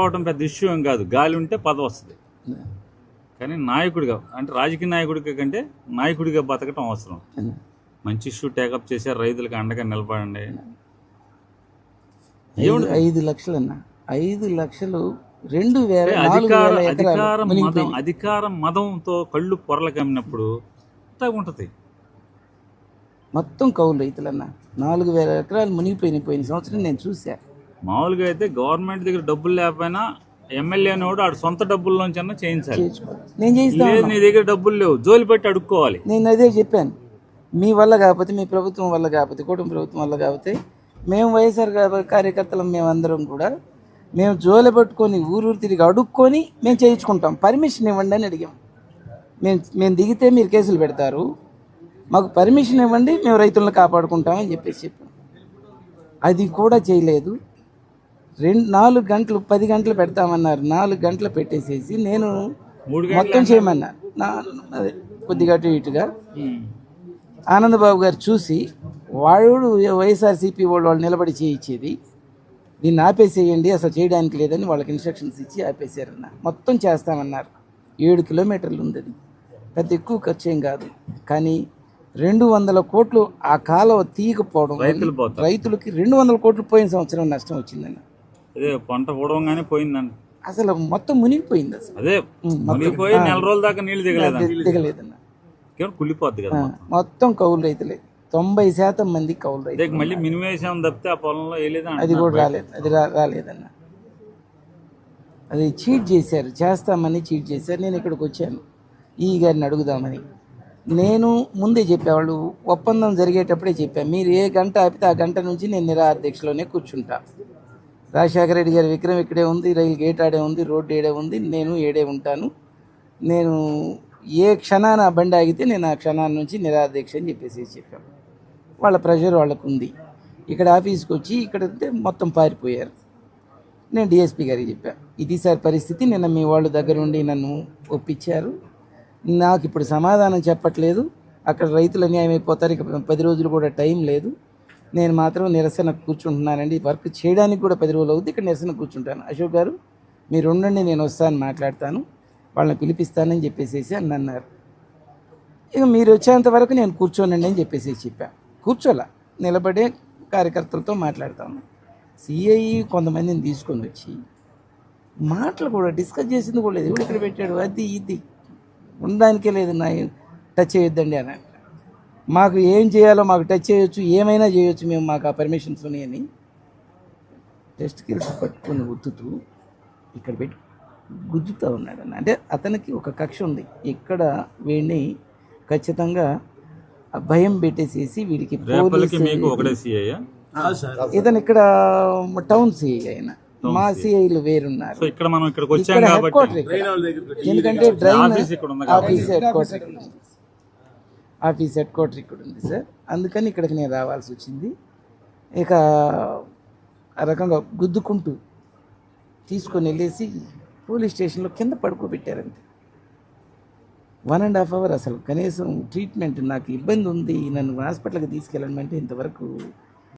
రావడం పెద్ద ఇష్యూ ఏం కాదు. గాలి ఉంటే పదవి వస్తుంది. కానీ నాయకుడిగా అంటే రాజకీయ నాయకుడిగా కంటే నాయకుడిగా బతకటం అవసరం. మంచి ఇష్యూ టేకప్ చేశారు రైతులకు అండగా నిలబడండి. ఐదు లక్షలు అన్న ఐదు లక్షలు రెండు వేల అధికార మదం. అధికార మదంతో కళ్ళు పొరలు కమ్మినప్పుడు ఉంటది. మొత్తం కౌలు రైతులన్న. నాలుగు వేల ఎకరాలు మునిగిపోయినాయి. పోయిన సంవత్సరం నేను చూసా మామూలుగా అయితే గవర్నమెంట్ దగ్గర డబ్బులు లేకపోయినా ఎమ్మెల్యే అనేవాడు ఆడు సొంత డబ్బుల్లోంచి అన్నా చేయించాలి. నేను లేదు నీ దగ్గర డబ్బులు లేవు. జోలి పెట్టి అడుక్కోవాలి. నేను అదే చెప్పాను. మీ వల్ల కాకపోతే మీ ప్రభుత్వం వల్ల కాకపోతే కుటుంబ ప్రభుత్వం వల్ల కాకపోతే మేము వైఎస్ఆర్ కార్యకర్తలం మేమందరం కూడా మేము జోలె పట్టుకొని ఊరూరు తిరిగి అడుక్కొని మేము చేయించుకుంటాం. పర్మిషన్ ఇవ్వండి అని అడిగాం. మేము మేము దిగితే మీరు కేసులు పెడతారు. మాకు పర్మిషన్ ఇవ్వండి మేము రైతులను కాపాడుకుంటామని చెప్పేసి చెప్పాం. అది కూడా చేయలేదు. రెండు నాలుగు గంటలు పది గంటలు పెడతామన్నారు. నాలుగు గంటలు పెట్టేసేసి నేను మొత్తం చేయమన్నారు. నా అదే కొద్దిగా అటు ఇటుగా. ఆనందబాబు గారు చూసి వాడు వైఎస్ఆర్సీపీ వాళ్ళు వాళ్ళు నిలబడి చేయించేది. దీన్ని ఆపేసేయండి అసలు చేయడానికి లేదని వాళ్ళకి ఇన్స్ట్రక్షన్స్ ఇచ్చి ఆపేసారన్న మొత్తం చేస్తామన్నారు. ఏడు కిలోమీటర్లు ఉంది అది పెద్ద ఎక్కువ ఖర్చు ఏం కాదు. కానీ రెండు వందల కోట్లు ఆ కాలువ తీయకపోవడం రైతులకి రెండు వందల కోట్లు పోయిన సంవత్సరం నష్టం వచ్చిందన్న. అదే పంట పూడవంగానే పోయిందండి. అసలు మొత్తం మునిగిపోయింది అసలు. అదే మునిగిపోయి నెల రోజుల దాకా నీళ్ళు దిగలేదండి. ది- దిగలేదన్న. కేవలం కుళ్ళిపోద్ది కదా మొత్తం. కౌలు రైతులే. తొంభై శాతం మంది కౌలు అదే మళ్ళీ మినిమం వేసాం తప్పితే ఆ పొలంలో వేయలేదా అది కూడా రాలేదు. అది రాలేదన్న. అది చీట్ చేశారు. చేస్తామని చీట్ చేశారు. నేను ఇక్కడికి వచ్చాను. ఈ గారిని అడుగుదామని. నేను ముందే చెప్పేవాళ్ళు ఒప్పందం జరిగేటప్పుడే చెప్పాను మీరు ఏ గంట ఆపితే ఆ గంట నుంచి నేను నిరాధ్యక్షలోనే కూర్చుంటా. రాజశేఖర రెడ్డి గారి విక్రమ్ ఇక్కడే ఉంది రైలు గేట్ ఆడే ఉంది రోడ్డు ఏడే ఉంది నేను ఏడే ఉంటాను. నేను ఏ క్షణాన ఆ బండి ఆగితే నేను ఆ క్షణాన్ని నుంచి నిరాదీక్ష అని చెప్పేసి చెప్పాను వాళ్ళ ప్రెషర్ వాళ్ళకు ఉంది. ఇక్కడ ఆఫీస్కి వచ్చి ఇక్కడ ఉంటే మొత్తం పారిపోయారు. నేను డిఎస్పీ గారికి చెప్పాను ఇది సార్ పరిస్థితి నిన్న మీ వాళ్ళు దగ్గర ఉండి నన్ను ఒప్పించారు. నాకు ఇప్పుడు సమాధానం చెప్పట్లేదు. అక్కడ రైతులు అన్యాయం అయిపోతారు ఇక పది రోజులు కూడా టైం లేదు. నేను మాత్రం నిరసన కూర్చుంటున్నానండి. వర్క్ చేయడానికి కూడా పది రోజులు అవుతుంది ఇక్కడ నిరసన కూర్చుంటాను. అశోక్ గారు మీరు ఉండండి నేను వస్తాను మాట్లాడతాను. వాళ్ళని పిలిపిస్తానని చెప్పేసేసి అని అన్నారు ఇక మీరు వచ్చేంత వరకు నేను కూర్చోనండి అని చెప్పేసి చెప్పాను కూర్చోలా. నిలబడే కార్యకర్తలతో మాట్లాడతాను సిఐ కొంతమందిని తీసుకొని వచ్చి మాటలు కూడా డిస్కస్ చేసింది కూడా లేదు. ఇక్కడ పెట్టాడు? అది ఇది. ఉండడానికే లేదు నా టచ్ చేయొద్దండి అని మాకు ఏం చేయాలో మాకు టచ్ చేయొచ్చు ఏమైనా చేయొచ్చు మేము మాకు ఆ పర్మిషన్స్ ఉన్నాయని. టెస్ట్ కిల్స్ పట్టుకొని ఉత్తుతూ ఇక్కడ పెట్టి గుద్దుతూ ఉన్నాడు అన్న. అంటే అతనికి ఒక కక్ష ఉంది. ఇక్కడ వీడిని ఖచ్చితంగా భయం పెట్టేసేసి వీడికి ఇతను ఇక్కడ టౌన్ సిఐ ఆయన మా సిఐలు వేరున్నారు. సో ఇక్కడ మనం ఇక్కడికి వచ్చాం. ఎందుకంటే drain office head quarter. Office head quarter ఇక్కడ ఉంది సార్. అందుకని ఇక్కడికి నేను రావాల్సి వచ్చింది. ఇక ఆ రకంగా గుద్దుకుంటూ తీసుకొని వెళ్ళేసి పోలీస్ స్టేషన్లో కింద పడుకోబెట్టారంతే. వన్ అండ్ హాఫ్ అవర్ అసలు కనీసం ట్రీట్మెంట్ నాకు ఇబ్బంది ఉంది. నన్ను హాస్పిటల్కి తీసుకెళ్ళడం అంటే ఇంతవరకు